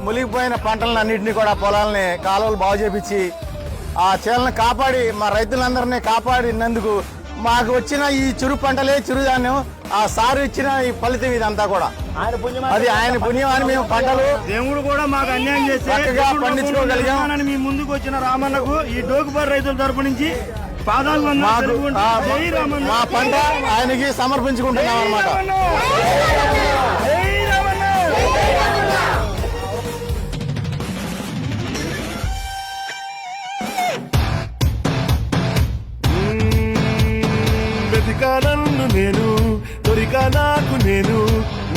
ఎండిపోయిన పంటలను అన్నింటినీ కూడా పొలాలని కాలువలు బాగు చేపించి ఆ చేలను కాపాడి మా రైతులందరినీ కాపాడినందుకు మాకు వచ్చిన ఈ చిరు పంటలే చిరుధాన్యం ఆ సారు ఇచ్చిన ఈ ఫలితం ఇదంతా కూడా అది ఆయన పుణ్యం అని మేము పంటలు దేవుడు కూడా మాకు అన్యాయం దేవుడు పండించుకోగలిగాం. మీ ముందుకు వచ్చిన రామన్నకు ఈ డోకుబారి రైతుల తరపు నుంచి పాదాలు. మా పంట ఆయనకి సమర్పించుకుంటున్నాం అనమాట నాకు నేను.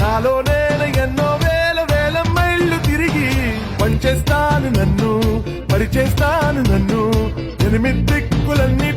నాలో నేను ఎన్నో వేల వేల మైళ్ళు తిరిగి పనిచేస్తాను నన్ను పరిచేస్తాను నన్ను. ఎనిమిది దిక్కులన్నీ